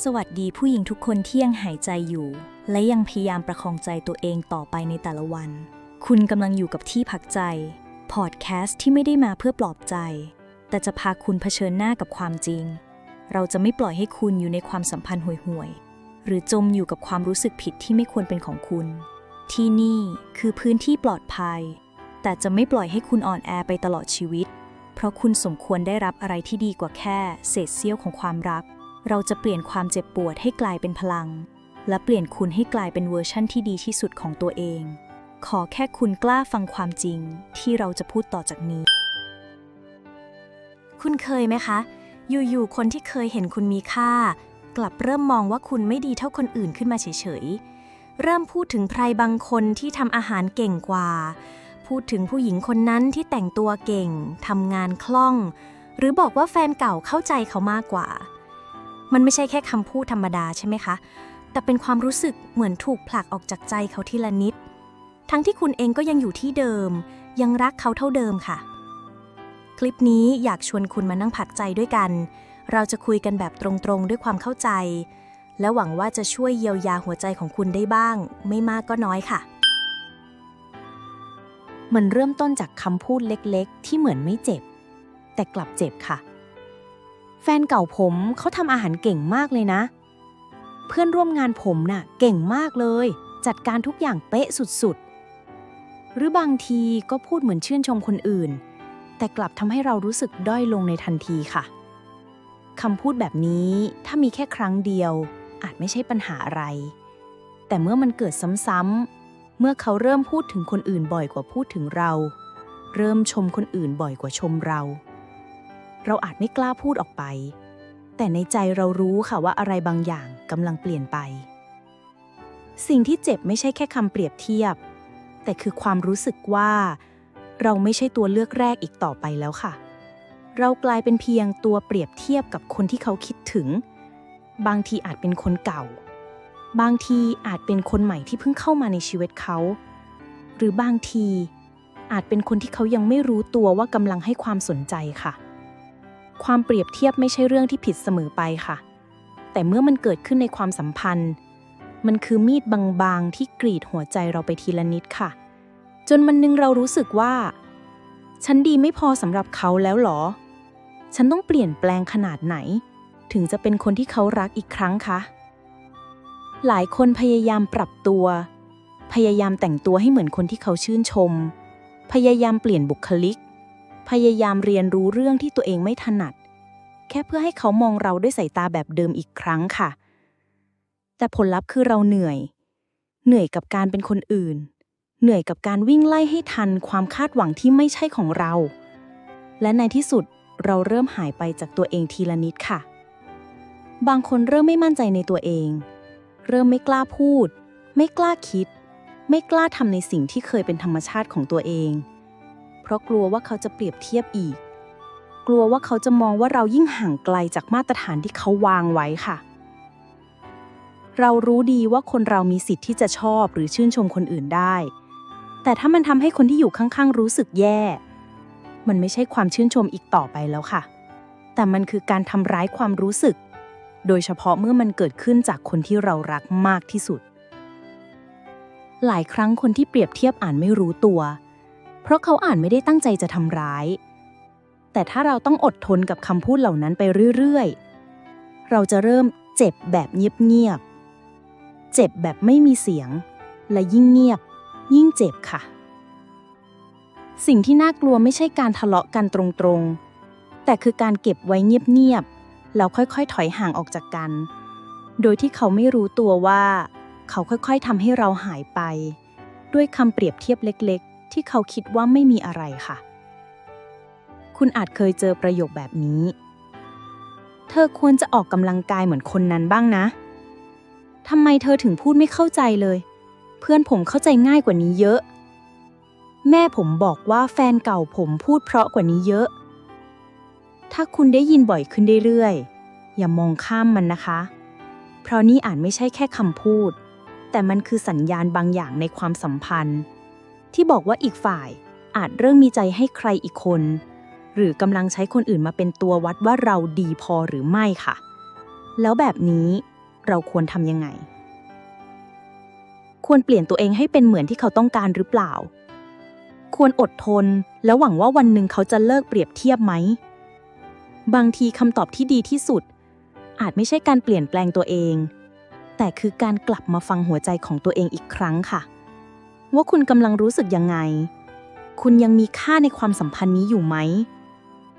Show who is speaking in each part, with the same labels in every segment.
Speaker 1: สวัสดีผู้หญิงทุกคนที่ยังหายใจอยู่ และยังพยายามประคองใจตัวเองต่อไปในแต่ละวัน คุณกำลังอยู่กับที่พักใจ พอดแคสต์ที่ไม่ได้มาเพื่อปลอบใจ แต่จะพาคุณเผชิญหน้ากับความจริง เราจะไม่ปล่อยให้คุณอยู่ในความสัมพันธ์ห่วยๆ หรือจมอยู่กับความรู้สึกผิดที่ไม่ควรเป็นของคุณ ที่นี่คือพื้นที่ปลอดภัย แต่จะไม่ปล่อยให้คุณอ่อนแอไปตลอดชีวิต เพราะคุณสมควรได้รับอะไรที่ดีกว่าแค่เศษเสี้ยวของความรัก เราจะเปลี่ยนความเจ็บปวดให้กลายเป็นพลัง และเปลี่ยนคุณให้กลายเป็นเวอร์ชั่นที่ดีที่สุดของตัวเอง ขอแค่คุณกล้าฟังความจริงที่เราจะพูดต่อจากนี้
Speaker 2: คุณเคยไหมคะ อยู่ๆคนที่เคยเห็นคุณมีค่า กลับเริ่มมองว่าคุณไม่ดีเท่าคนอื่นขึ้นมาเฉยๆ เริ่มพูดถึงใครบางคนที่ทำอาหารเก่งกว่า พูดถึงผู้หญิงคนนั้นที่แต่งตัวเก่งทำงานคล่อง หรือบอกว่าแฟนเก่าเข้าใจเขามากกว่า มันไม่ใช่แค่คำพูดธรรมดาใช่ไหมคะ แต่เป็นความรู้สึกเหมือนถูกผลักออกจากใจเขาทีละนิด ทั้งที่คุณเองก็ยังอยู่ที่เดิม ยังรักเขาเท่าเดิมค่ะ คลิปนี้อยากชวนคุณมานั่งผักใจด้วยกัน เราจะคุยกันแบบตรงๆด้วยความเข้าใจ และหวังว่าจะช่วยเยียวยาหัวใจของคุณได้บ้าง ไม่มากก็น้อยค่ะ
Speaker 3: มันเริ่มต้นจากคำพูดเล็กๆ ที่เหมือนไม่เจ็บ แต่กลับเจ็บค่ะ แฟนเก่าผมเขาทำอาหารเก่งมากเลยนะ เพื่อนร่วมงานผมน่ะ เก่งมากเลย จัดการทุกอย่างเป๊ะสุดๆ หรือบางทีก็พูดเหมือนชื่นชมคนอื่น แต่กลับทำให้เรารู้สึกด้อยลงในทันทีค่ะคำพูดแบบนี้ถ้ามีแค่ครั้งเดียว อาจไม่ใช่ปัญหาอะไร แต่เมื่อมันเกิดซ้ำๆเมื่อเขาเริ่มพูดถึงคนอื่นบ่อยกว่าพูดถึงเรา เริ่มชมคนอื่นบ่อยกว่าชมเรา เราอาจไม่กล้าพูดออกไป แต่ในใจเรารู้ค่ะว่าอะไรบางอย่างกำลังเปลี่ยนไป สิ่งที่เจ็บไม่ใช่แค่คำเปรียบเทียบ แต่คือความรู้สึกว่า เราไม่ใช่ตัวเลือกแรกอีกต่อไปแล้วค่ะ เรากลายเป็นเพียงตัวเปรียบเทียบกับคนที่เขาคิดถึง บางทีอาจเป็นคนเก่า บางทีอาจเป็นคนใหม่ที่เพิ่งเข้ามาในชีวิตเขา หรือบางทีอาจเป็นคนที่เขายังไม่รู้ตัวว่ากำลังให้ความสนใจค่ะ ความเปรียบเทียบไม่ใช่เรื่องที่ผิดเสมอไปค่ะ แต่เมื่อมันเกิดขึ้นในความสัมพันธ์ มันคือมีดบางๆ ที่กรีดหัวใจเราไปทีละนิดค่ะ จนมันนึงเรารู้สึกว่า ฉันดีไม่พอสำหรับเขาแล้วหรอ ฉันต้องเปลี่ยนแปลงขนาดไหน ถึงจะเป็นคนที่เขารักอีกครั้งคะ หลายคนพยายามปรับตัว พยายามแต่งตัวให้เหมือนคนที่เขาชื่นชม พยายามเปลี่ยนบุคลิก พยายามเรียนรู้เรื่องที่ตัวเองไม่ถนัด แค่เพื่อให้เขามองเราด้วยสายตาแบบเดิมอีกครั้งค่ะ แต่ผลลัพธ์คือเราเหนื่อย เหนื่อยกับการเป็นคนอื่น เหนื่อยกับการวิ่งไล่ให้ทันความคาดหวังที่ไม่ใช่ของเรา และในที่สุดเราเริ่มหายไปจากตัวเองทีละนิดค่ะ บางคนเริ่มไม่มั่นใจในตัวเอง เริ่มไม่กล้าพูด ไม่กล้าคิด ไม่กล้าทำในสิ่งที่เคยเป็นธรรมชาติของตัวเอง เพราะกลัวว่าเขาจะเปรียบเทียบอีก กลัวว่าเขาจะมองว่าเรายิ่งห่างไกลจากมาตรฐานที่เขาวางไว้ค่ะ เรารู้ดีว่าคนเรามีสิทธิ์ที่จะชอบหรือชื่นชมคนอื่นได้ แต่ถ้ามันทำให้คนที่อยู่ข้างๆ รู้สึกแย่ มันไม่ใช่ความชื่นชมอีกต่อไปแล้วค่ะ แต่มันคือการทำร้ายความรู้สึก โดยเฉพาะเมื่อมันเกิดขึ้นจากคนที่เรารักมากที่สุดหลายครั้งคนที่เปรียบเทียบอ่านไม่รู้ตัว เพราะเขาอ่านไม่ได้ตั้งใจจะทำร้าย แต่ถ้าเราต้องอดทนกับคำพูดเหล่านั้นไปเรื่อยๆ เราจะเริ่มเจ็บแบบเงียบๆ เจ็บแบบไม่มีเสียง และยิ่งเงียบ ยิ่งเจ็บค่ะ สิ่งที่น่ากลัวไม่ใช่การทะเลาะกันตรงๆ แต่คือการเก็บไว้เงียบๆ แล้วค่อยๆ ถอยห่างออกจากกัน โดยที่เขาไม่รู้ตัวว่า เขาค่อยๆทำให้เราหายไป ด้วยคำเปรียบเทียบเล็กๆ ที่เขาคิดว่าไม่มีอะไรค่ะ คุณอาจเคยเจอประโยคแบบนี้ เธอควรจะออกกำลังกายเหมือนคนนั้นบ้างนะทำไมเธอถึงพูดไม่เข้าใจเลย เพื่อนผมเข้าใจง่ายกว่านี้เยอะ แม่ผมบอกว่าแฟนเก่าผมพูดเพราะกว่านี้เยอะ ถ้าคุณได้ยินบ่อยขึ้นเรื่อยๆ อย่ามองข้ามมันนะคะ เพราะนี่อาจไม่ใช่แค่คำพูด แต่มันคือสัญญาณบางอย่างในความสัมพันธ์ ที่บอกว่าอีกฝ่ายอาจเริ่มมีใจให้ใครอีกคน หรือกำลังใช้คนอื่นมาเป็นตัววัดว่าเราดีพอหรือไม่ค่ะ แล้วแบบนี้เราควรทำยังไง ควรเปลี่ยนตัวเองให้เป็นเหมือนที่เขาต้องการหรือเปล่า ควรอดทน แล้วหวังว่าวันหนึ่งเขาจะเลิกเปรียบเทียบไหม บางทีคำตอบที่ดีที่สุด อาจไม่ใช่การเปลี่ยนแปลงตัวเอง แต่คือการกลับมาฟังหัวใจของตัวเองอีกครั้งค่ะ ว่าคุณกำลังรู้สึกยังไง คุณยังมีค่าในความสัมพันธ์นี้อยู่ไหม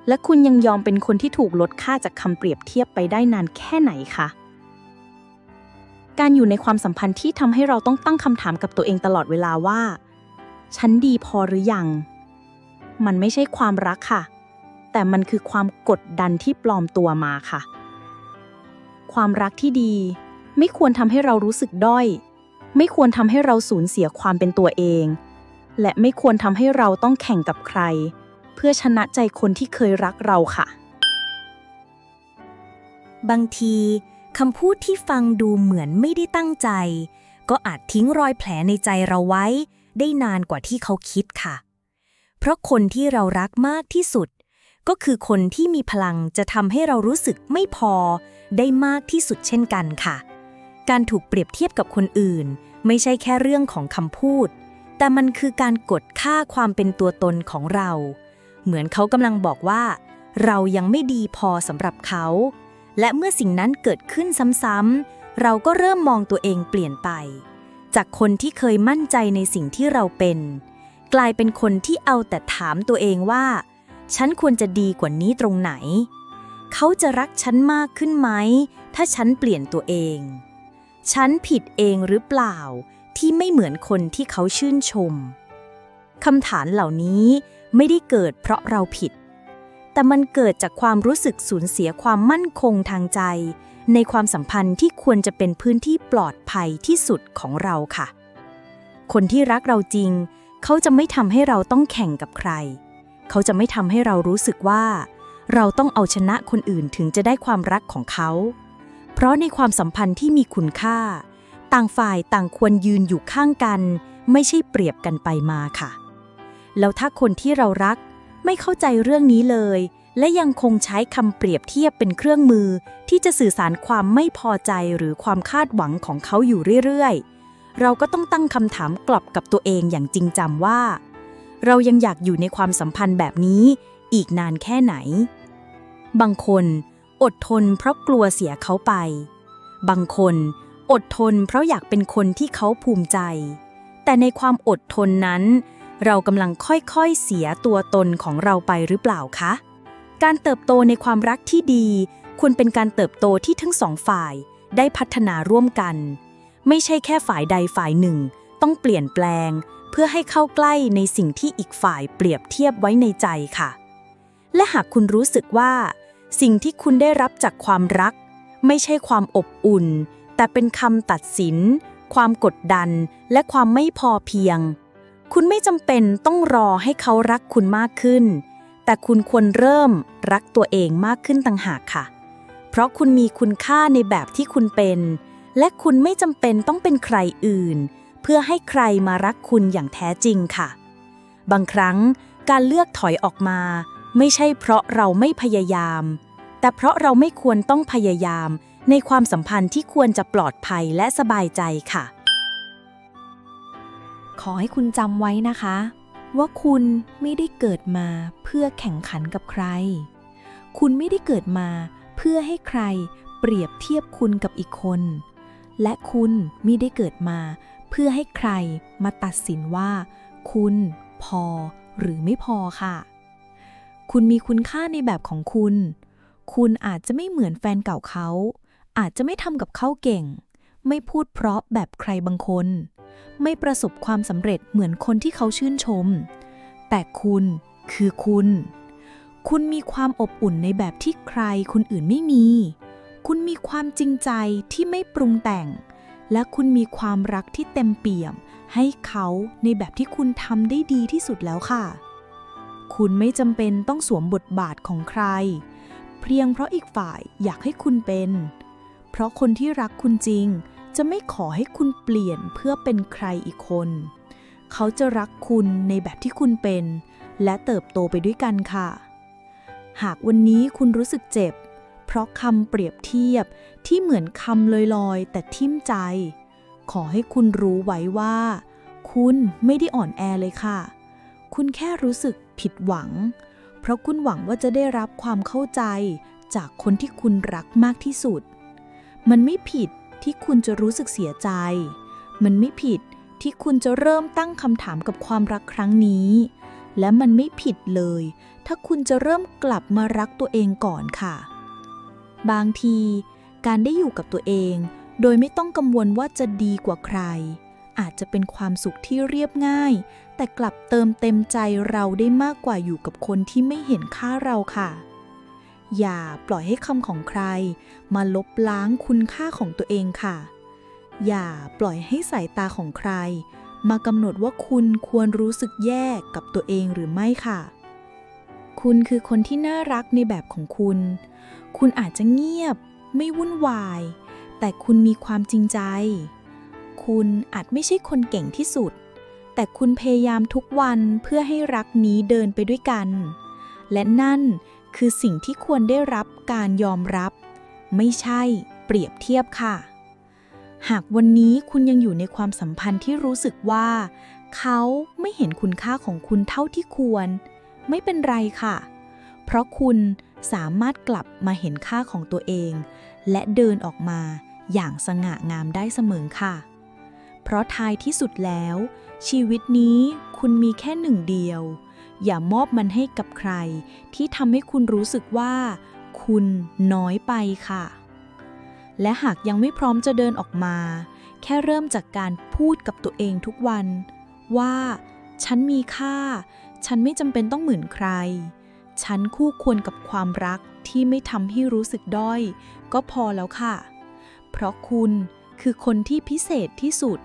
Speaker 3: และคุณยังยอมเป็นคนที่ถูกลดค่าจากคำเปรียบเทียบไปได้นานแค่ไหนคะการอยู่ในความสัมพันธ์ที่ทำให้เราต้องตั้งคำถามกับตัวเองตลอดเวลาว่า ฉันดีพอหรือยัง มันไม่ใช่ความรักค่ะ แต่มันคือความกดดันที่ปลอมตัวมาค่ะ ความรักที่ดีไม่ควรทำให้เรารู้สึกด้อย ไม่ควรทำให้เราสูญเสียความเป็นตัวเอง และไม่ควรทำให้เราต้องแข่งกับใคร เพื่อชนะใจคนที่เคยรักเราค่ะ
Speaker 2: บางทีคำพูดที่ฟังดูเหมือนไม่ได้ตั้งใจ ก็อาจทิ้งรอยแผลในใจเราไว้ ได้นานกว่าที่เขาคิดค่ะ เพราะคนที่เรารักมากที่สุด ก็คือคนที่มีพลังจะทำให้เรารู้สึกไม่พอ ได้มากที่สุดเช่นกันค่ะ การถูกเปรียบเทียบกับคนอื่น ไม่ใช่แค่เรื่องของคำพูด แต่มันคือการกดค่าความเป็นตัวตนของเรา เหมือนเขากำลังบอกว่า เรายังไม่ดีพอสำหรับเขา และเมื่อสิ่งนั้นเกิดขึ้นซ้ำๆเราก็เริ่มมองตัวเองเปลี่ยนไป จากคนที่เคยมั่นใจในสิ่งที่เราเป็น กลายเป็นคนที่เอาแต่ถามตัวเองว่า ฉันควรจะดีกว่านี้ตรงไหน เขาจะรักฉันมากขึ้นไหม ถ้าฉันเปลี่ยนตัวเอง ฉันผิดเองหรือเปล่าที่ไม่เหมือนคนที่เขาชื่นชมคำถามเหล่านี้ไม่ได้เกิดเพราะเราผิด แต่มันเกิดจากความรู้สึกสูญเสียความมั่นคงทางใจ ในความสัมพันธ์ที่ควรจะเป็นพื้นที่ปลอดภัยที่สุดของเราค่ะ คนที่รักเราจริง เขาจะไม่ทำให้เราต้องแข่งกับใคร เขาจะไม่ทำให้เรารู้สึกว่า เราต้องเอาชนะคนอื่นถึงจะได้ความรักของเขา เพราะในความสัมพันธ์ที่มีคุณค่า ต่างฝ่ายต่างควรยืนอยู่ข้างกัน ไม่ใช่เปรียบกันไปมาค่ะ แล้วถ้าคนที่เรารักไม่เข้าใจเรื่องนี้เลย และยังคงใช้คำเปรียบเทียบเป็นเครื่องมือ ที่จะสื่อสารความไม่พอใจหรือความคาดหวังของเขาอยู่เรื่อยๆ เราก็ต้องตั้งคำถามกลับกับตัวเองอย่างจริงจังว่า เรายังอยากอยู่ในความสัมพันธ์แบบนี้ อีกนานแค่ไหน บางคน อดทนเพราะกลัวเสียเขาไป บางคนอดทนเพราะอยากเป็นคนที่เขาภูมิใจ แต่ในความอดทนนั้น เรากำลังค่อยๆเสียตัวตนของเราไปหรือเปล่าคะ การเติบโตในความรักที่ดี ควรเป็นการเติบโตที่ทั้งสองฝ่ายได้พัฒนาร่วมกัน ไม่ใช่แค่ฝ่ายใดฝ่ายหนึ่ง ต้องเปลี่ยนแปลง เพื่อให้เข้าใกล้ในสิ่งที่อีกฝ่ายเปรียบเทียบไว้ในใจค่ะ และหากคุณรู้สึกว่า สิ่งที่คุณได้รับจากความรัก ไม่ใช่ความอบอุ่น แต่เป็นคำตัดสิน ความกดดัน และความไม่พอเพียง คุณไม่จำเป็นต้องรอให้เขารักคุณมากขึ้น แต่คุณควรเริ่มรักตัวเองมากขึ้นต่างหากค่ะ เพราะคุณมีคุณค่าในแบบที่คุณเป็น และคุณไม่จำเป็นต้องเป็นใครอื่น เพื่อให้ใครมารักคุณอย่างแท้จริงค่ะ บางครั้งการเลือกถอยออกมา ไม่ใช่เพราะเราไม่พยายาม แต่เพราะเราไม่ควรต้องพยายาม ในความสัมพันธ์ที่ควรจะปลอดภัยและสบายใจค่ะ
Speaker 3: ขอให้คุณจำไว้นะคะ ว่าคุณไม่ได้เกิดมาเพื่อแข่งขันกับใคร คุณไม่ได้เกิดมาเพื่อให้ใครเปรียบเทียบคุณกับอีกคน และคุณไม่ได้เกิดมา เพื่อให้ใครมาตัดสินว่า คุณพอหรือไม่พอค่ะ คุณมีคุณค่าในแบบของคุณ คุณอาจจะไม่เหมือนแฟนเก่าเขา อาจจะไม่ทำกับเขาเก่ง ไม่พูดเพราะแบบใครบางคน ไม่ประสบความสำเร็จเหมือนคนที่เขาชื่นชม แต่คุณคือคุณ คุณมีความอบอุ่นในแบบที่ใครคนอื่นไม่มี คุณมีความจริงใจที่ไม่ปรุงแต่ง และคุณมีความรักที่เต็มเปี่ยม ให้เขาในแบบที่คุณทำได้ดีที่สุดแล้วค่ะ คุณไม่จำเป็นต้องสวมบทบาทของใคร เพียงเพราะอีกฝ่ายอยากให้คุณเป็น เพราะคนที่รักคุณจริง จะไม่ขอให้คุณเปลี่ยนเพื่อเป็นใครอีกคน เขาจะรักคุณในแบบที่คุณเป็น และเติบโตไปด้วยกันค่ะ หากวันนี้คุณรู้สึกเจ็บ เพ
Speaker 1: ราะคำเปรียบเทียบที่เหมือนคำลอยๆ แต่ทิ่มใจ ขอให้คุณรู้ไว้ว่า คุณไม่ได้อ่อนแอเลยค่ะ คุณแค่รู้สึกผิดหวัง เพราะคุณหวังว่าจะได้รับความเข้าใจจากคนที่คุณรักมากที่สุด มันไม่ผิดที่คุณจะรู้สึกเสียใจ มันไม่ผิดที่คุณจะเริ่มตั้งคำถามกับความรักครั้งนี้ และมันไม่ผิดเลย ถ้าคุณจะเริ่มกลับมารักตัวเองก่อนค่ะ บางที การได้อยู่กับตัวเอง โดยไม่ต้องกังวลว่าจะดีกว่าใคร อาจจะเป็นความสุขที่เรียบง่าย แต่กลับเติมเต็มใจเราได้มากกว่าอยู่กับคนที่ไม่เห็นค่าเราค่ะ อย่าปล่อยให้คำของใคร มาลบล้างคุณค่าของตัวเองค่ะ อย่าปล่อยให้สายตาของใคร มากำหนดว่าคุณควรรู้สึกแย่กับตัวเองหรือไม่ค่ะ คุณคือคนที่น่ารักในแบบของคุณ คุณอาจจะเงียบ ไม่วุ่นวาย แต่คุณมีความจริงใจ คุณอาจไม่ใช่คนเก่งที่สุด แต่คุณพยายามทุกวันเพื่อให้รักนี้เดินไปด้วยกัน และนั่นคือสิ่งที่ควรได้รับการยอมรับ ไม่ใช่เปรียบเทียบค่ะ หากวันนี้คุณยังอยู่ในความสัมพันธ์ที่รู้สึกว่า เขาไม่เห็นคุณค่าของคุณเท่าที่ควร ไม่เป็นไรค่ะ เพราะคุณสามารถกลับมาเห็นค่าของตัวเอง และเดินออกมาอย่างสง่างามได้เสมอค่ะ เพราะท้ายที่สุดแล้ว ชีวิตนี้คุณมีแค่หนึ่งเดียว อย่ามอบมันให้กับใคร ที่ทำให้คุณรู้สึกว่า คุณน้อยไปค่ะ และหากยังไม่พร้อมจะเดินออกมา แค่เริ่มจากการพูดกับตัวเองทุกวัน ว่า ฉันมีค่า ฉันไม่จำเป็นต้องเหมือนใคร ฉันคู่ควรกับความรักที่ไม่ทำให้รู้สึกด้อย ก็พอแล้วค่ะ เพราะคุณคือคนที่พิเศษที่สุด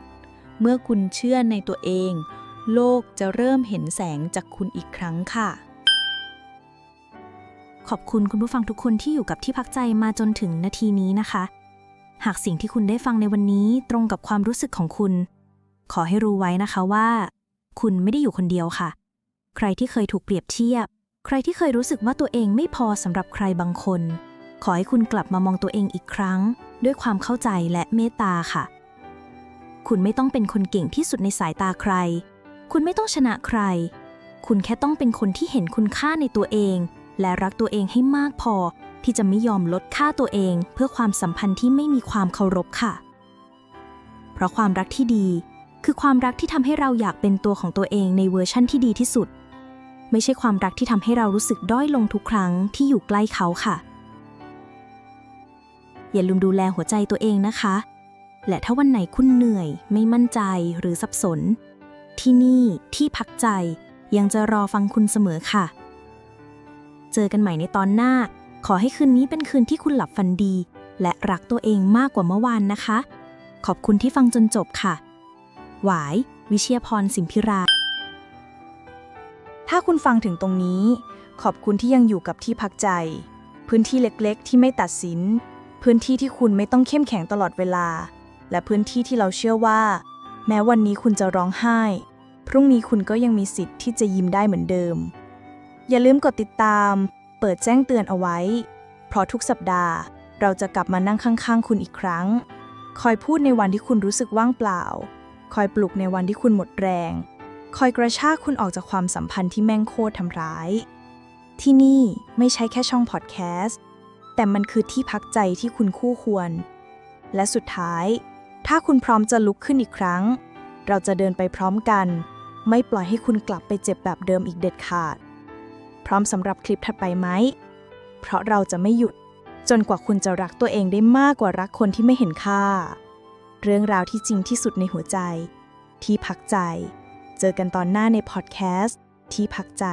Speaker 1: เมื่อคุณเชื่อในตัวเอง โลกจะเริ่มเห็นแสงจากคุณอีกครั้งค่ะ
Speaker 2: ขอบคุณคุณผู้ฟังทุกคนที่อยู่กับที่พักใจมาจนถึงนาทีนี้นะคะ หากสิ่งที่คุณได้ฟังในวันนี้ตรงกับความรู้สึกของคุณ ขอให้รู้ไว้นะคะว่า คุณไม่ได้อยู่คนเดียวค่ะ ใครที่เคยถูกเปรียบเทียบ ใครที่เคยรู้สึกว่าตัวเองไม่พอสำหรับใครบางคน ขอให้คุณกลับมามองตัวเองอีกครั้ง ด้วยความเข้าใจและเมตตาค่ะ คุณไม่ต้องเป็นคนเก่งที่สุดในสายตาใคร คุณไม่ต้องชนะใคร คุณแค่ต้องเป็นคนที่เห็นคุณค่าในตัวเอง และรักตัวเองให้มากพอ ที่จะไม่ยอมลดค่าตัวเอง เพื่อความสัมพันธ์ที่ไม่มีความเคารพค่ะ เพราะความรักที่ดี คือความรักที่ทำให้เราอยากเป็นตัวของตัวเองในเวอร์ชั่นที่ดีที่สุด ไม่ใช่ความรักที่ทำให้เรารู้สึกด้อยลงทุกครั้งที่อยู่ใกล้เขาค่ะ อย่าลืมดูแลหัวใจตัวเองนะคะ และถ้าวันไหนคุณเหนื่อย ไม่มั่นใจหรือสับสน ที่นี่ที่พักใจยังจะรอฟังคุณเสมอค่ะ เจอกันใหม่ในตอนหน้า ขอให้คืนนี้เป็นคืนที่คุณหลับฝันดี และรักตัวเองมากกว่าเมื่อวานนะคะ ขอบคุณที่ฟังจนจบค่ะ หวาย วิเชียพรสิมพิรา
Speaker 4: ถ้าคุณฟังถึงตรงนี้ ขอบคุณที่ยังอยู่กับที่พักใจ พื้นที่เล็กๆ ที่ไม่ตัดสิน พื้นที่ที่คุณไม่ต้องเข้มแข็งตลอดเวลา และพื้นที่ที่เราเชื่อว่า แม้วันนี้คุณจะร้องไห้ พรุ่งนี้คุณก็ยังมีสิทธิ์ที่จะยิ้มได้เหมือนเดิม อย่าลืมกดติดตาม เปิดแจ้งเตือนเอาไว้ เพราะทุกสัปดาห์ เราจะกลับมานั่งข้างๆ คุณอีกครั้ง คอยพูดในวันที่คุณรู้สึกว่างเปล่า คอยปลุกในวันที่คุณหมดแรง คอยกระชากคุณออกจากความสัมพันธ์ที่แม่งโคตรทำร้าย ที่นี่ไม่ใช่แค่ช่องพอดแคสต์แต่มันคือที่พักใจที่คุณคู่ควร และสุดท้าย ถ้าคุณพร้อมจะลุกขึ้นอีกครั้ง เราจะเดินไปพร้อมกัน ไม่ปล่อยให้คุณกลับไปเจ็บแบบเดิมอีกเด็ดขาด พร้อมสำหรับคลิปถัดไปไหม เพราะเราจะไม่หยุด จนกว่าคุณจะรักตัวเองได้มากกว่ารักคนที่ไม่เห็นค่า เรื่องราวที่จริงที่สุดในหัวใจ ที่พักใจ เจอกันตอนหน้าในพอดแคสต์ที่พักใจ